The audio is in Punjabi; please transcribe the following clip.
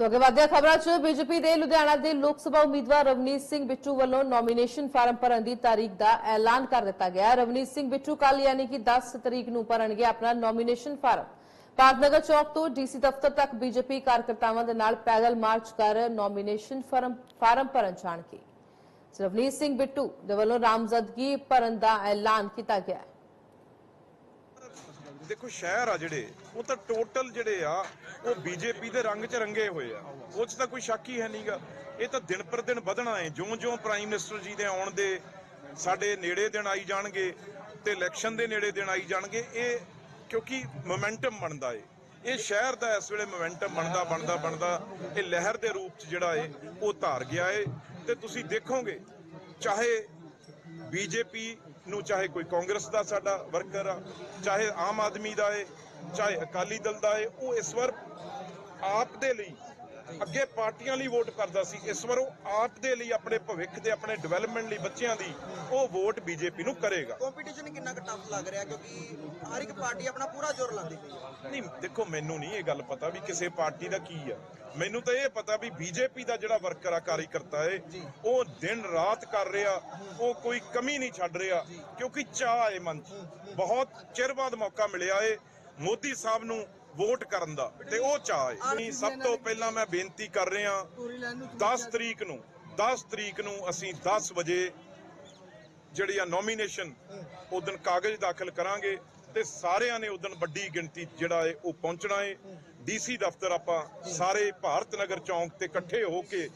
ਸੋ ਅੱਗੇ ਵਧਿਆ ਖਬਰਾਂ 'ਚ। ਬੀਜੇਪੀ ਦੇ ਲੁਧਿਆਣਾ ਦੇ ਲੋਕ ਸਭਾ ਉਮੀਦਵਾਰ ਰਵਨੀਤ ਸਿੰਘ ਬਿੱਟੂ ਵੱਲੋਂ ਨੋਮੀਨੇਸ਼ਨ ਫਾਰਮ ਭਰਨ ਦੀ ਤਾਰੀਖ ਦਾ ਐਲਾਨ ਕਰ ਦਿੱਤਾ ਗਿਆ। ਰਵਨੀਤ ਸਿੰਘ ਬਿੱਟੂ ਕੱਲ ਯਾਨੀ ਕਿ 10 ਤਰੀਕ ਨੂੰ ਭਰਨਗੇ ਆਪਣਾ ਨੋਮੀਨੇਸ਼ਨ ਫਾਰਮ ਭਾਰਤਨਗਰ ਚੌਕ ਤੋਂ ਡੀਸੀ ਦਫ਼ਤਰ ਤੱਕ ਬੀਜੇਪੀ ਕਾਰਜਕਰਤਾਵਾਂ ਦੇ ਨਾਲ ਪੈਦਲ ਮਾਰਚ ਕਰ ਨੋਮੀਨੇਸ਼ਨ ਫਾਰਮ ਫਾਰਮ ਭਰਨ ਜਾਣਗੇ। ਰਵਨੀਤ ਸਿੰਘ ਬਿੱਟੂ ਦੇ ਵੱਲੋਂ ਰਾਮਜ਼ਦਗੀ ਭਰਨ ਦਾ ਐਲਾਨ ਕੀਤਾ ਗਿਆ ਹੈ। ਦੇਖੋ ਸ਼ਹਿਰ ਆ ਜਿਹੜੇ, ਉਹ ਤਾਂ ਟੋਟਲ ਜਿਹੜੇ ਆ, ਉਹ ਬੀਜੇਪੀ ਦੇ ਰੰਗ 'ਚ ਰੰਗੇ ਹੋਏ ਆ। ਉਹ 'ਚ ਤਾਂ ਕੋਈ ਸ਼ੱਕ ਹੀ ਹੈ ਨਹੀਂਗਾ ਇਹ ਤਾਂ ਦਿਨ ਪਰ ਦਿਨ ਵਧਣਾ ਹੈ। ਜਿਉਂ-ਜਿਉਂ ਪ੍ਰਾਈਮ ਮਿਨਿਸਟਰ ਜੀ ਦੇ ਆਉਣ ਦੇ ਸਾਡੇ ਨੇੜੇ ਦਿਨ ਆਈ ਜਾਣਗੇ ਤੇ ਇਲੈਕਸ਼ਨ ਦੇ ਨੇੜੇ ਦਿਨ ਆਈ ਜਾਣਗੇ, ਇਹ ਕਿਉਂਕਿ ਮੋਮੈਂਟਮ ਬਣਦਾ ਏ। ਇਹ ਸ਼ਹਿਰ ਦਾ ਇਸ ਵੇਲੇ ਮੋਮੈਂਟਮ ਬਣਦਾ ਬਣਦਾ ਬਣਦਾ, ਇਹ ਲਹਿਰ ਦੇ ਰੂਪ 'ਚ ਜਿਹੜਾ ਏ, ਉਹ ਧਾਰ ਗਿਆ ਏ। ਤੇ ਤੁਸੀਂ ਦੇਖੋਗੇ, ਚਾਹੇ ਬੀਜੇਪੀ ਨੂੰ, ਚਾਹੇ ਕੋਈ ਕਾਂਗਰਸ ਦਾ ਸਾਡਾ ਵਰਕਰ ਆ, ਚਾਹੇ ਆਮ ਆਦਮੀ ਦਾ ਏ, ਚਾਹੇ ਅਕਾਲੀ ਦਲ ਦਾ ਏ, ਉਹ ਇਸ ਵਾਰ ਆਪ ਦੇ ਲਈ ਅੱਗੇ ਪਾਰਟੀਆਂ ਲਈ ਵੋਟ ਕਰਦਾ ਸੀ। ਇਸ ਵਾਰ ਉਹ ਆਪ ਦੇ ਲਈ ਆਪਣੇ ਭਵਿੱਖ ਦੇ ਆਪਣੇ ਡਿਵੈਲਪਮੈਂਟ ਲਈ ਬੱਚਿਆਂ ਦੀ ਉਹ ਵੋਟ ਬੀਜੇਪੀ ਨੂੰ ਕਰੇਗਾ। ਕੰਪੀਟੀਸ਼ਨ ਕਿੰਨਾ ਕੁ ਟਫ ਲੱਗ ਰਿਹਾ ਕਿਉਂਕਿ ਹਰ ਇੱਕ ਪਾਰਟੀ ਆਪਣਾ ਪੂਰਾ ਜ਼ੋਰ ਲਾਉਂਦੀ ਪਈ ਹੈ। ਨਹੀਂ ਦੇਖੋ ਮੈਨੂੰ ਨਹੀਂ ਇਹ ਗੱਲ ਪਤਾ ਵੀ ਕਿਸੇ ਪਾਰਟੀ ਦਾ ਕੀ ਆ। ਮੈਨੂੰ ਤਾਂ ਇਹ ਪਤਾ ਵੀ ਬੀਜੇਪੀ ਦਾ ਜਿਹੜਾ ਵਰਕਰ ਆ ਕਾਰਜਕਰਤਾ ਏ ਉਹ ਦਿਨ ਰਾਤ ਕਰ ਰਿਹਾ ਉਹ ਕੋਈ ਕਮੀ ਨਹੀਂ ਛੱਡ ਰਿਹਾ ਕਿਉਂਕਿ ਚਾਹ ਏ ਮਨ 'ਚ। ਬਹੁਤ ਚਿਰ ਬਾਅਦ ਮੌਕਾ ਮਿਲਿਆ ਏ। ਮੋਦੀ ਸਾਹਿਬ ਨੂੰ ਵੋਟ ਕਰਨ ਦਾ ਤੇ ਉਹ ਚਾਹ ਨਹੀਂ, ਸਭ ਤੋਂ ਪਹਿਲਾਂ ਮੈਂ ਬੇਨਤੀ ਕਰ ਰਿਹਾ 10 ਤਰੀਕ ਨੂੰ 10 ਤਰੀਕ ਨੂੰ ਅਸੀਂ 10 ਵਜੇ ਜਿਹੜੀ ਆ ਨੋਮੀਨੇਸ਼ਨ ਉਦੋਂ ਕਾਗਜ਼ ਦਾਖਲ ਕਰਾਂਗੇ ਤੇ ਸਾਰਿਆਂ ਨੇ ਉਦੋਂ ਵੱਡੀ ਗਿਣਤੀ ਜਿਹੜਾ ਏ ਉਹ ਪਹੁੰਚਣਾ ਏ ਡੀਸੀ ਦਫ਼ਤਰ ਆਪਾਂ ਸਾਰੇ ਭਾਰਤ ਨਗਰ ਚੌਂਕ ਤੇ ਇਕੱਠੇ ਹੋ ਕੇ